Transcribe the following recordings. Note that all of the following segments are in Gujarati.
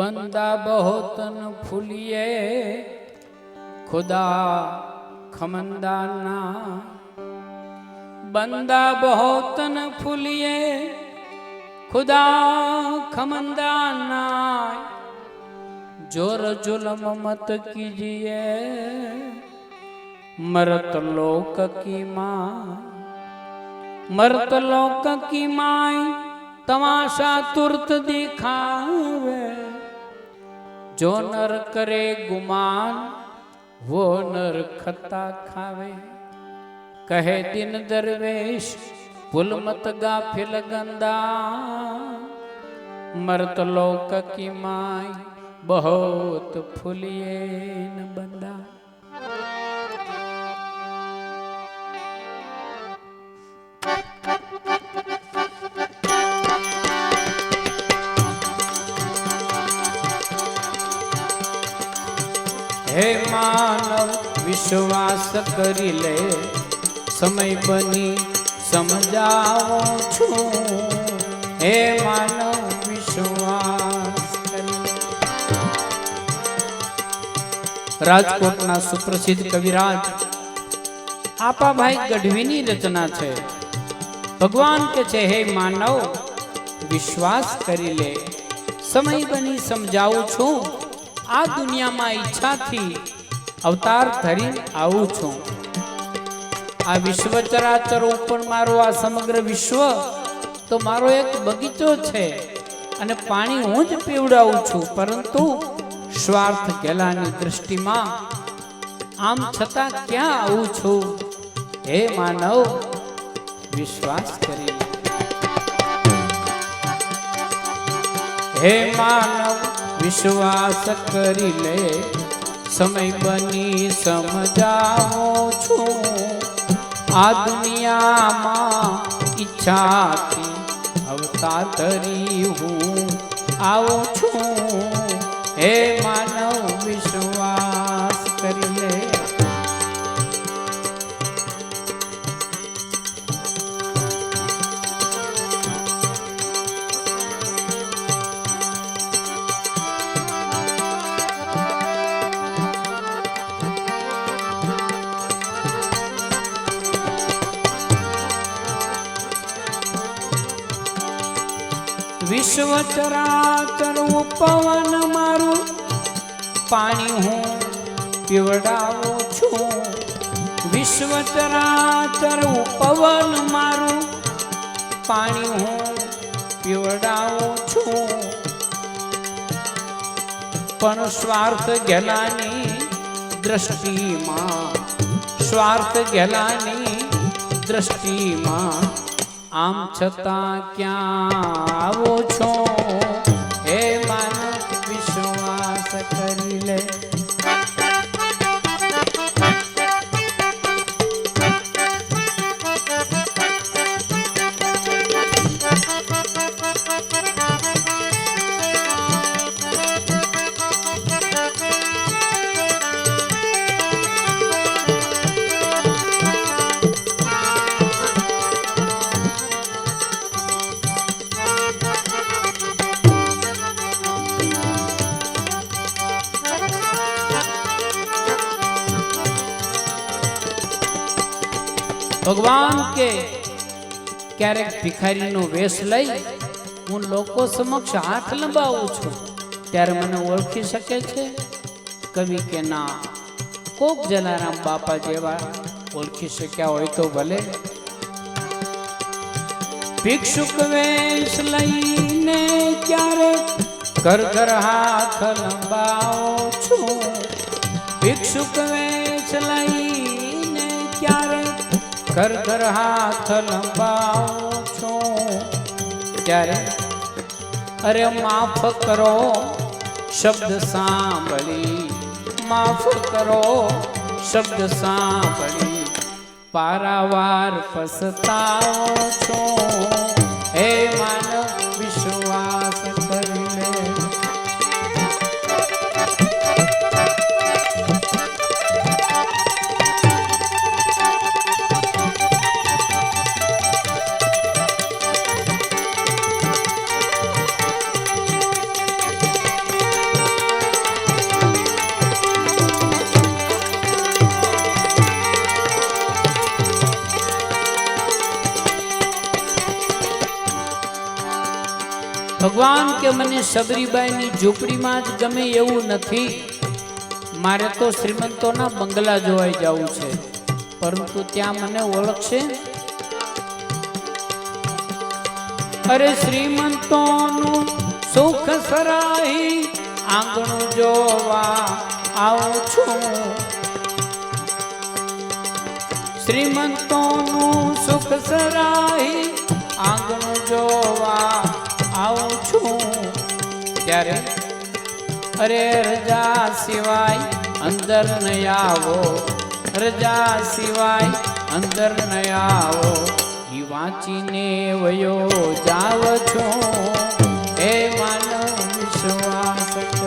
बंदा बहुत न फूलिए, खुदा खमंदा ना। बंदा बहुत न फूलिए, खुदा खमंदा ना। ज़ोर जुलम मत कीजिए, मरत लोक की माँ मरत लोक की माई, तमाशा तुरत दिखावे। જો નર કરે ગુમાન, વો નર ખતા ખાવે. કહે દિન દરવેશ, પુલ મત ગાફિલ ગંદા. મરત લોક કી માય, બહોત ફુલિયે ન બંદા. વિશ્વાસ કરી લે. સમય બની સમજાવો છું. હે માનવ વિશ્વાસ રાજકોટના સુપ્રસિદ્ધ કવિરાજ આપાભાઈ ગઢવીની રચના છે. ભગવાન કે છે, હે માનવ, વિશ્વાસ કરી લે. સમય બની સમજાવું છું. આ દુનિયામાં ઈચ્છાથી અવતાર ધરી આવું છું. આ વિશ્વ ચરાચર ઉપર મારો આ સમગ્ર વિશ્વ તો મારો એક બગીચો છે અને પાણી હું જ પીવડાવું છું, પરંતુ સ્વાર્થ ગેલાની દૃષ્ટિમાં આમ છતાં ક્યાં આવું છું? હે માનવ, વિશ્વાસ કરી. હે માનવ, વિશ્વાસ કરી લે. સમય બની સમજાવો છું. આ દુનિયામાં ઈચ્છાથી અવતાર ધરી હું આવું છું. હે વિશ્વ ચરાચર પવન મારું. પાણી હું પીવડાવું છું. વિશ્વ ચરાચર પવન મારું. પાણી હું પીવડાવું છું. પણ સ્વાર્થ ગેલાની દ્રષ્ટિમાં, સ્વાર્થ ગેલાની દ્રષ્ટિમાં આમ છતાં ક્યાં આવો છો? ભિખારીનો વેશ લઈ હું લોકો સમક્ષ હાથ લંબાવું છું ત્યારે મને ઓળખી શકે છે કવિ કે ના કોક જલારામ બાપા જેવા ઓળખી શક્યા હોય તો ભલે ભિક્ષુક વેશ લઈને ક્યારેક ઘર ઘર હાથ લંબાવું છું ભિક્ષુક વેશ લઈને ક્યારેક ઘર ઘર હાથ લંબાવું છું. ત્યારે અરે માફ કરો, શબ્દ સાંભળી. માફ કરો, શબ્દ સાંભળી. પારાવાર પસતાવો છો. હે માનવ ભગવાન કે મને સબરીબાઈની ઝૂંપડીમાં જ ગમે એવું નથી. મારે તો શ્રીમંતોના બંગલા જોવાઈ જવું છે. પરંતુ ત્યાં મને ઓળખશે? અરે શ્રીમંતોનું સુખ સરાઈ આંગણું જોવા આવું છું. શ્રીમંતોનું સુખ સરાઈ આંગણું જોવા આવું છું ત્યારે અરે રજા સિવાય અંદર ન આવો. રજા સિવાય અંદર ન આવો. ઈ વાંચીને વયો જાવ છો. હે માનવ વિશ્વાસ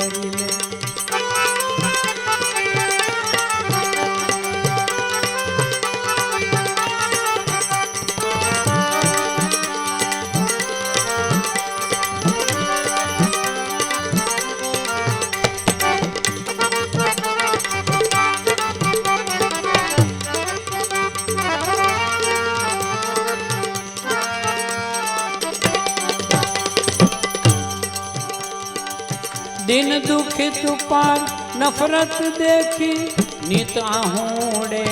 દિન તુપાન નફરત દેખી, નિત આહુડે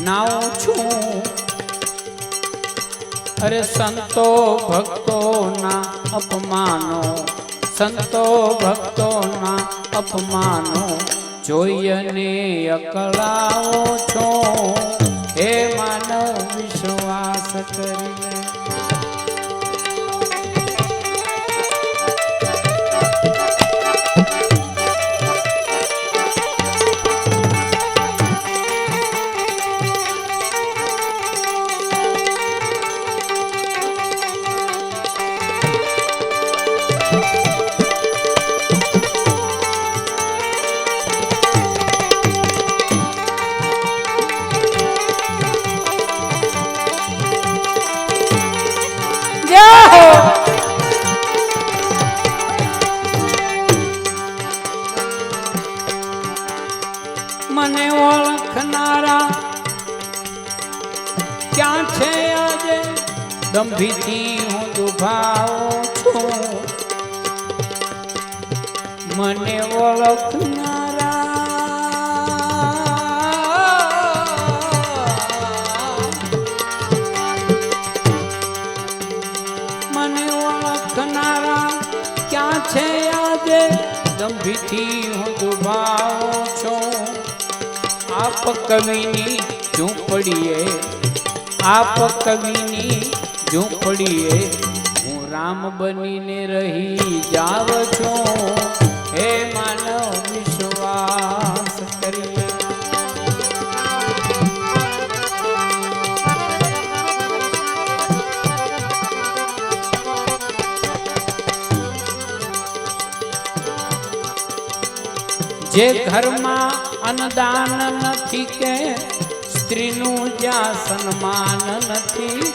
નાવ છું. અરે સંતો ભક્તોના અપમાનો, સંતો ભક્તોના અપમાનો જોઈને અકળાવો છો. હે માનવ વિશ્વાસ કરી આપ કવિની ઝૂંપડીએ, હું રામ બનીને રહી જાવ છું. હે માનવ વિશ્વાસ કરીએ. જે ઘરમાં અન્નદાન નથી કે સ્ત્રીનું જ્યાં સન્માન નથી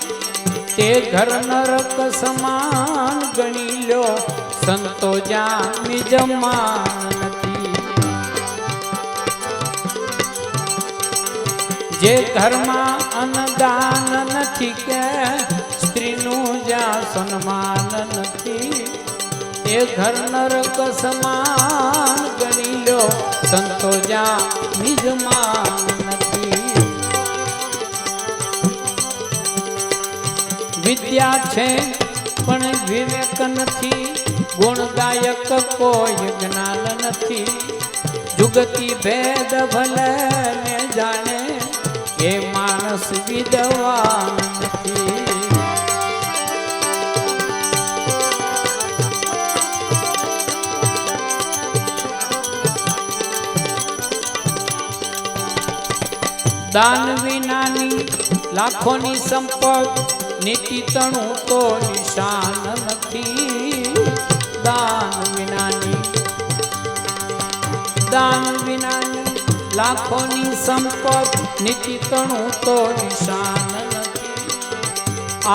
તે ઘર નરક સમાન ગણી લો સંતો જ્યાં નિજમાન નથી જે ઘરમાં અન્નદાન નથી કે સ્ત્રીનું જ્યાં સન્માન નથી એ ઘર નરક સમાન ગણી લો સંતો જ્યાં નિજમાન વિદ્યા છે, પણ વિવેક નથી, ગુણદાયક કોઈ જ્ઞાન નથી. જુગતી ભેદ ભલે ને જાણે, એ માણસ વિદ્વાન નથી. દાન વિનાની લાખોની સંપત નીતિ તો નિશાન નથી. દાન વિનાની દાન વિનાની લાખોની સંપત નીતિ તો નિશાન નથી.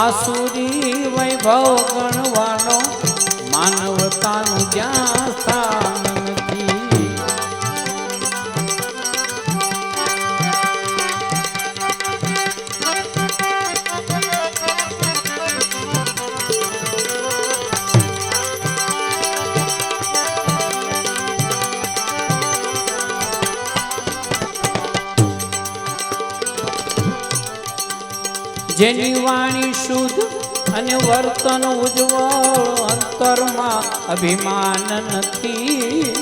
આસુરી વૈભવ ગણવાનો માનવતાનું જ્યાં જેની વાણી શુદ્ધ અને વર્તન ઉજ્જવળ અંતરમાં અભિમાન નથી.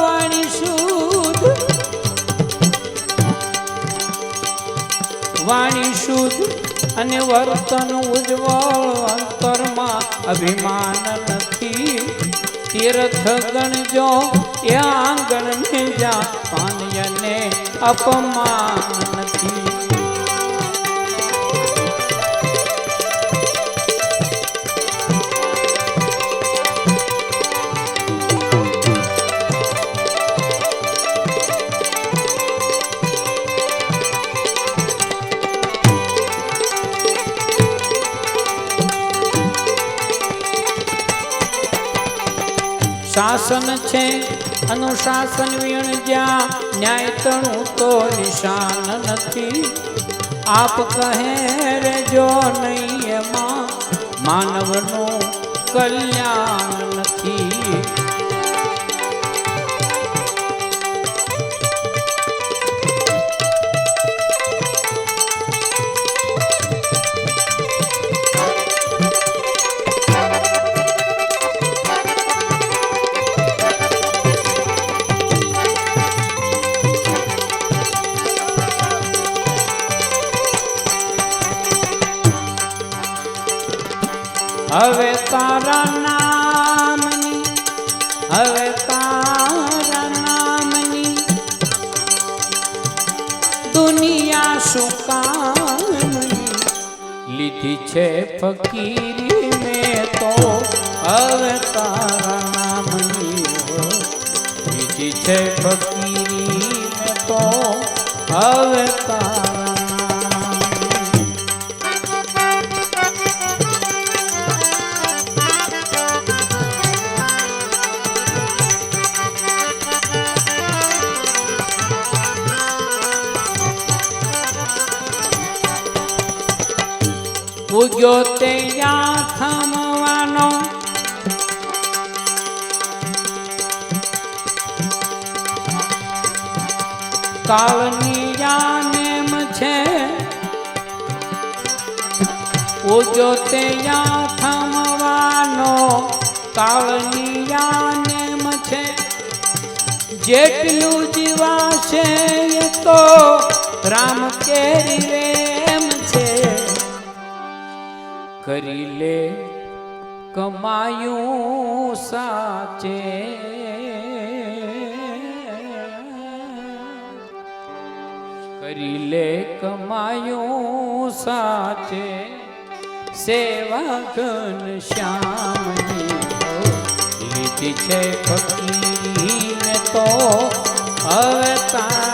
વાણી શુદ્ધ. વાણી શુદ્ધ અને વર્તન ઉજ્જવળ અંતરમાં અભિમાન નથી. તીર્થ ગણજો એ આંગણ ને જા પાનયને અપમાન નથી. શાસન છે, અનુશાસન વીણ જ્યાં ન્યાય તણું તો નિશાન નથી. આપ કહે રે જો નહીં એમાં, માનવનું કલ્યાણ છે ફકીરી મેં તો હવે તારા નામની. લીધી છે ફકીરી મેં તો હવે ઉગ્યો તે થમવાનો. કાળની નેમ છે ઉગ્યો તે થમવાનો. કાળની નેમ છે, જેટલું જીવાશે તો રામ કેરી કરી લે. કમાયું સાચે. કરી લે કમાયું સાચે. સેવા ઘન શ્યામની. લીધી છે ફકીરીને તો હવે તારા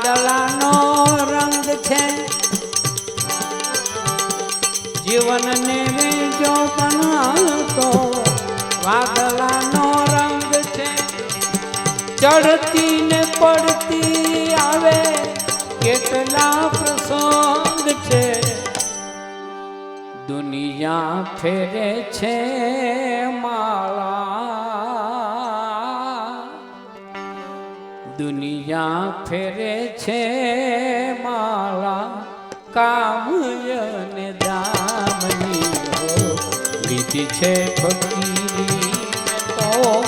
વાદળાનો રંગ છે. જીવનને રે જો બનાતો વાદળાનો રંગ છે. ચડતી ને પડતી આવે કેટલા પ્રસંગ છે. દુનિયા ફેરે છે માળા દુનિયા ફેરે છે માળા કામયને દામની. લીધી છે ફકીરી તો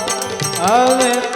હવે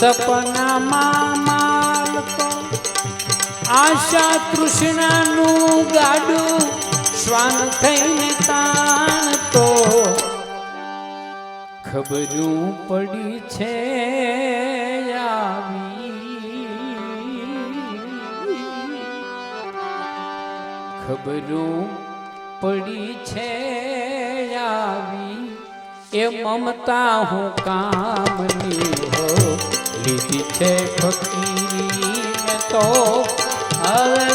સપનામાં માલતો આશા તૃષ્ણાનું ગાડું શ્વાન થઈને તાણતો ખબરું પડી છે આવી. ખબરું પડી છે આવી. એ મમતા હું કામની લીધી છે ફકીરી તો હવે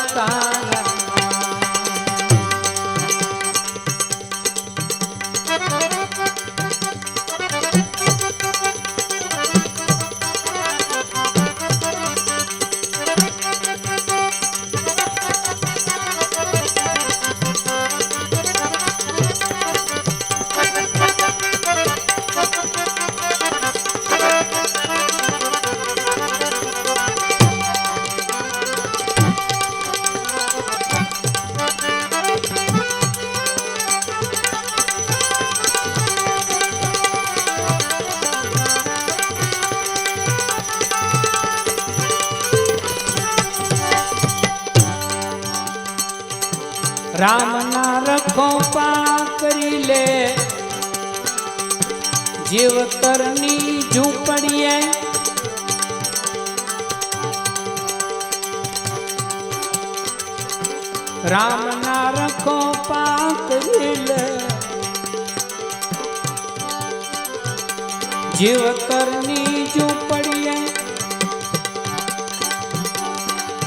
જીવતરની ઝૂંપડીએ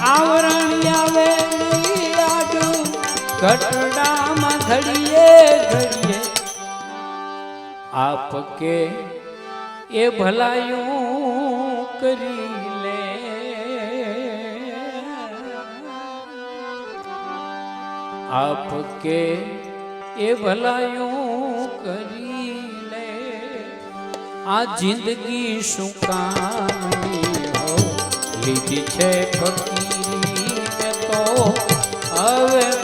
આવરણ આવે નહીં આડું ઘટડામાં ઘડીએ ઘડીએ આપ કે એ ભલાયું કરી લે. આપ કે એ ભલાયું કરી આ જિંદગી શું કામની લીધી છે ફકીરી તો હવે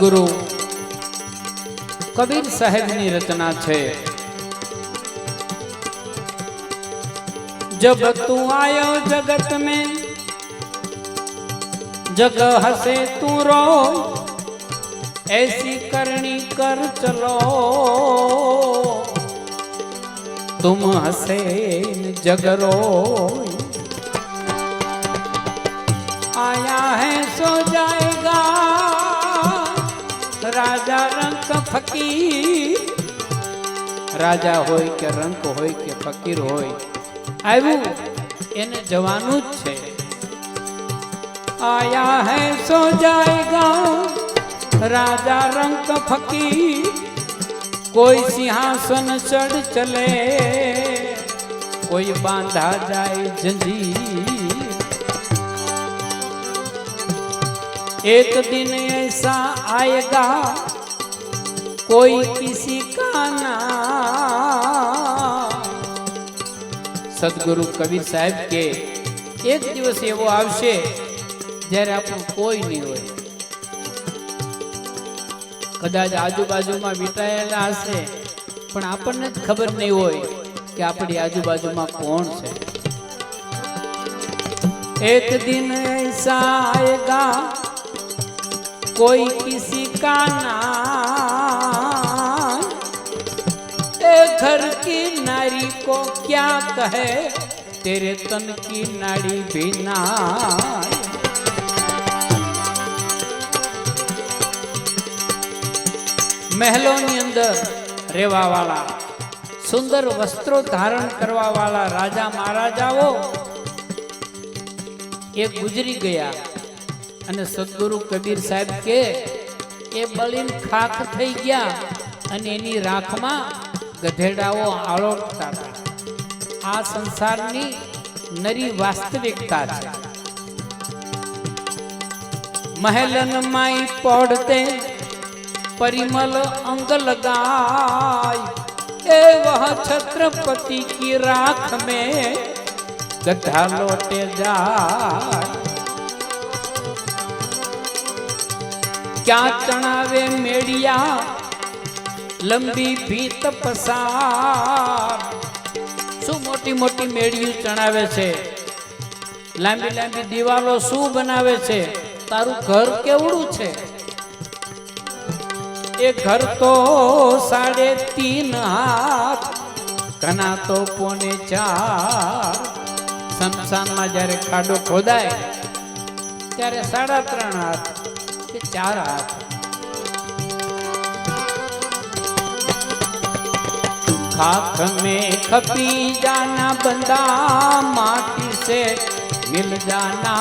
સદગુરુ કબીર સાહેબની રચના છે જબ તું આયો જગત में जग हसे तू रो ऐसी करनी कर चलो तुम हसे जग रो आया है सो जाएगा રાજા રંક ફકીર. રાજા હોય કે રંક હોય કે ફકીર હોય, આવ્યું. એને જવાનું જ છે. આયા હે સો જાયગા. રાજા રંક ફકીર. કોઈ સિંહાસન ચડ ચલે, કોઈ બાંધા જાય જંજીર. एक दिन ऐसा आएगा कोई किसी का ना સદગુરુ કબીર સાહેબ કે એક દિવસ એવો આવશે જ્યારે આપણું કોઈ નહીં હોય કદાચ આજુબાજુમાં વીંટાયેલા હશે પણ આપણને જ ખબર નહીં હોય કે આપણી આજુબાજુમાં કોણ છે એક દિન ऐसा आएगा कोई किसी का नाम। घर की नारी को क्या कहे? तेरे तन की नारी बिना महलों की अंदर रेवा वाला, सुंदर वस्त्रों धारण करवा वाला राजा महाराजाओ, एक गुजरी गया। અને સદગુરુ કબીર સાહેબ કે, એ બળીન ખાખ થઈ ગયા અને એની રાખમાં ગધેડાઓ આળોટતા આ સંસારની નરી વાસ્તવિકતા છે. મહેલન માઈ પડતે પરિમલ અંગ લગાય એ વહ છત્રપતિ કી રાખ મેં ગધા લોટે જાય. ક્યાં તણાવે મેળિયા? લંબી ભીત પસાર. શું મોટી મોટી મેળિયું ચણાવે છે? લાંબી લાંબી દિવાલો શું બનાવે છે? તારું ઘર કેવડું છે? એ ઘર તો સાડે તીન હાથ, ઘણા તો પોને ચાર. શમશાનમાં જ્યારે ખાડો ખોદાય, ત્યારે સાડા ત્રણ હાથ. चार आठ खाक में खपी जाना, बंदा माटी से मिल जाना।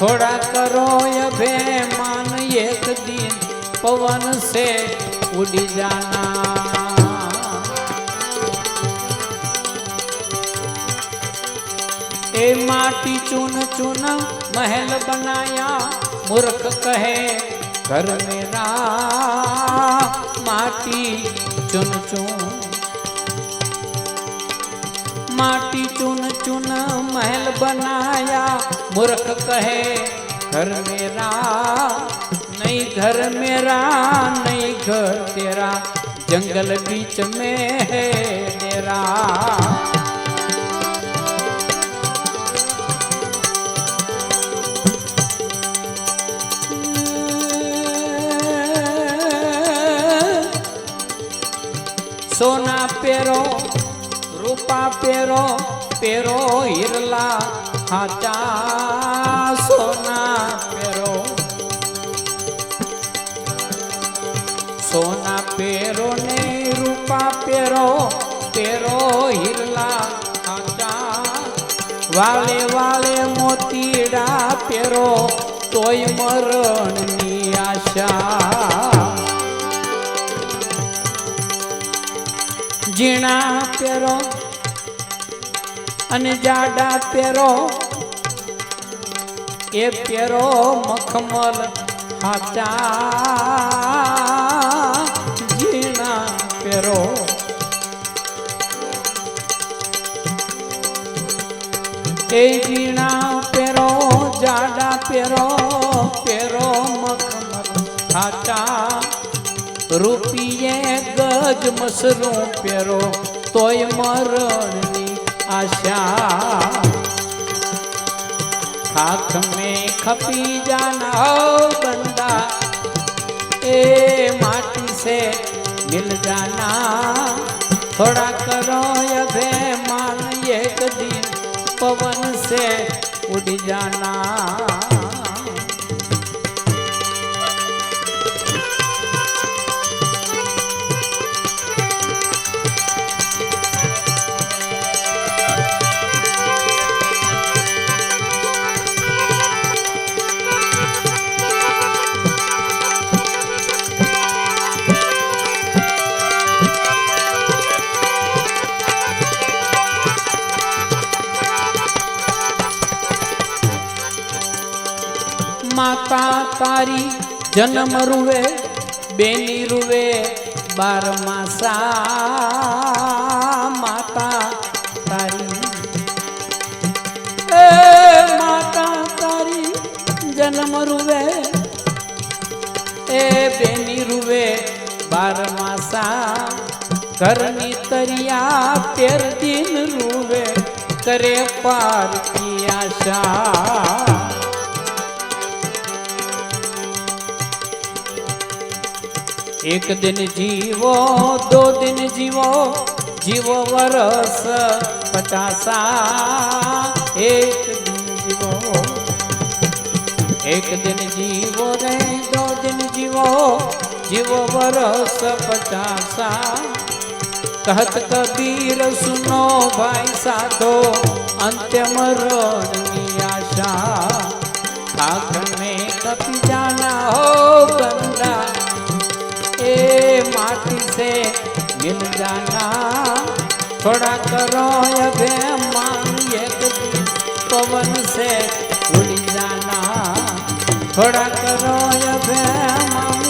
थोड़ा करो ये मान एक दिन पवन से उड़ जाना। माटी चुन चुन, महल बनाया, मूर्ख कहे घर मेरा। माटी चुन चुन, माटी चुन चुन, महल बनाया, मूर्ख कहे घर मेरा। नहीं घर मेरा, नहीं घर तेरा, जंगल बीच में है मेरा। સોના પેરો રૂપા પેરો પેરો હિરલા હાચા સોના પેરો સોના પેરો ને રૂપા પેરો પેરો હિરલા હાચા વાલે વાલે મોતીડા પેરો તોય મરણની આશા. ઝીણા પહેરો અને જાડા પહેરો. એ પહેરો મખમલ હાચા ઝીણા પહેરો. એ ઝીણા પહેરો, જાડા પહેરો પહેરો મખમલ હાચા રૂપિયે ગજ મસરો પેરો તોય મરણની આશા. હાથ મે ખપી જાના બંદા, એ માટી સે મિલ જાના. થોડા કરો અભે માન એક દિન પવન સે ઉડી જાના. તારી જન્મ રૂવે બેની રૂવે બાર માસા માતા તારી એ માતા તારી જન્મ રૂવે એ બેની રૂવે બાર માસા ઘરની તરિયા તેર દિન રૂવે કરે પાર કી આશા એક દિન જીવો, દો દિન જીવો જીવો વરસ પચાસા. એક દિન જીવો. એક દિન જીવો રે, દો દિન જીવો જીવો વરસ પચાસા. કહત કબીર સુનો ભાઈ સાધો, અંત્યમ રોની આશા. આખ મેં मिल जाना थोड़ा करो अभिमान एक दिन पवन से उड़ जाना थोड़ा करो अभिमान